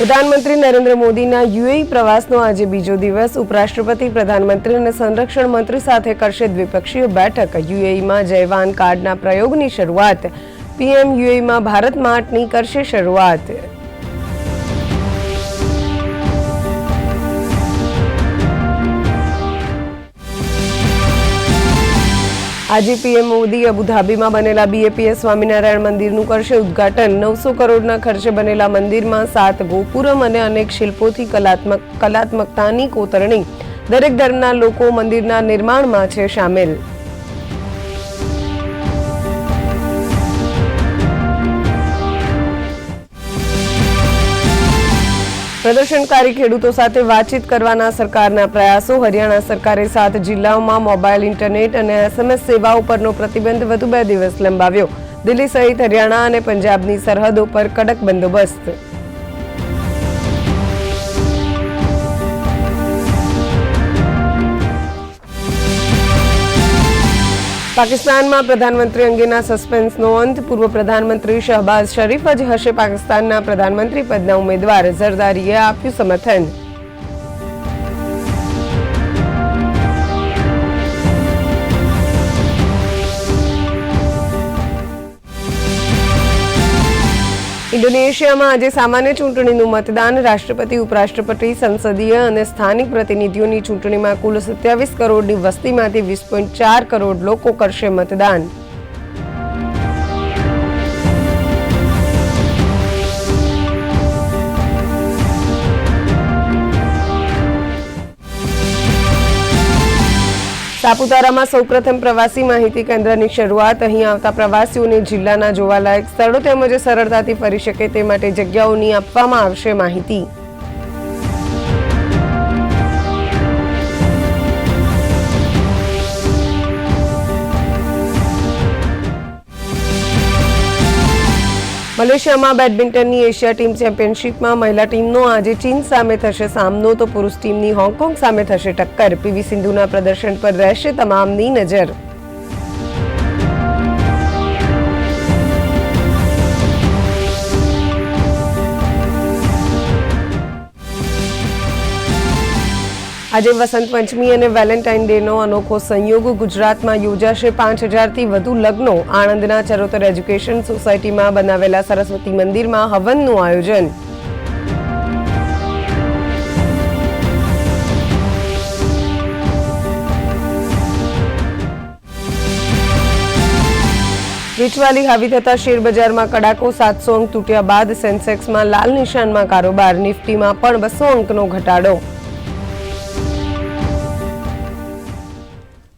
પ્રધાનમંત્રી નરેન્દ્ર મોદીના યુએઈ પ્રવાસનો આજે બીજો દિવસ. ઉપરાષ્ટ્રપતિ, પ્રધાનમંત્રી અને સંરક્ષણ મંત્રી સાથે કરશે દ્વિપક્ષીય બેઠક. યુએઈમાં જયવાન કાર્ડના પ્રયોગની શરૂઆત. પીએમ યુએઈમાં ભારત માર્ટની કરશે શરૂઆત. આજે પીએમ મોદી અબુધાબીમાં બનેલા બીએપીએસ સ્વામિનારાયણ મંદિરનું કરશે ઉદ્ઘાટન. નવસો કરોડના ખર્ચે બનેલા મંદિરમાં સાત ગોપુરમ અને અનેક શિલ્પોથી કલાત્મક, કલાત્મકતાની કોતરણી. દરેક ધર્મના લોકો મંદિરના નિર્માણમાં છે સામેલ. પ્રદર્શનકારી ખેડૂતો સાથે વાતચીત કરવાના સરકારના પ્રયાસો. હરિયાણા સરકારે સાત જિલ્લાઓમાં મોબાઈલ, ઇન્ટરનેટ અને એસએમએસ સેવાઓ પરનો પ્રતિબંધ વધુ બે દિવસ લંબાવ્યો. દિલ્હી સહિત હરિયાણા અને પંજાબની સરહદો પર કડક બંદોબસ્ત. પાકિસ્તાનમાં પ્રધાનમંત્રી અંગેના સસ્પેન્સનો અંત. પૂર્વ પ્રધાનમંત્રી શહબાઝ શરીફ જ હશે પાકિસ્તાનના પ્રધાનમંત્રી પદના ઉમેદવાર. ઝરદારીએ આપ્યું સમર્થન. ઇન્ડોનેશિયામાં આજે સામાન્ય ચૂંટણીનું મતદાન. રાષ્ટ્રપતિ, ઉપરાષ્ટ્રપતિ, સંસદીય અને સ્થાનિક પ્રતિનિધિઓની ચૂંટણીમાં કુલ સત્યાવીસ કરોડની વસ્તીમાંથી વીસ પોઈન્ટ ચાર કરોડ લોકો કરશે મતદાન. સાપુતારામાં સૌપ્રથમ પ્રવાસી માહિતી કેન્દ્રની શરૂઆત. અહીં આવતા પ્રવાસીઓને જિલ્લાના જોવાલાયક સ્થળો તેમજ સરળતાથી ફરી શકે તે માટે જગ્યાઓની આપવામાં આવશે માહિતી. મલેશિયામાં બેડમિન્ટનની એશિયા ટીમ ચેમ્પિયનશિપમાં મહિલા ટીમનો આજે ચીન સામે થશે સામનો. તો પુરુષ ટીમની હોંગકોંગ સામે થશે ટક્કર. પીવી સિંધુના પ્રદર્શન પર રહેશે તમામની નજર. આજે વસંત પંચમી અને વેલેન્ટાઇન ડેનો અનોખો સંયોગ ગુજરાતમાં યોજાશે પાંચ હજારથી વધુ લગ્નો. આણંદના ચરોતર એજ્યુકેશન સોસાયટીમાં બનાવેલા સરસ્વતી મંદિરમાં હવનનું આયોજન. વેચવાલી હાવી થતા શેરબજારમાં કડાકો સાતસો અંક તૂટ્યા બાદ સેન્સેક્સમાં લાલ નિશાનમાં કારોબાર. નિફ્ટીમાં પણ બસો અંકનો ઘટાડો.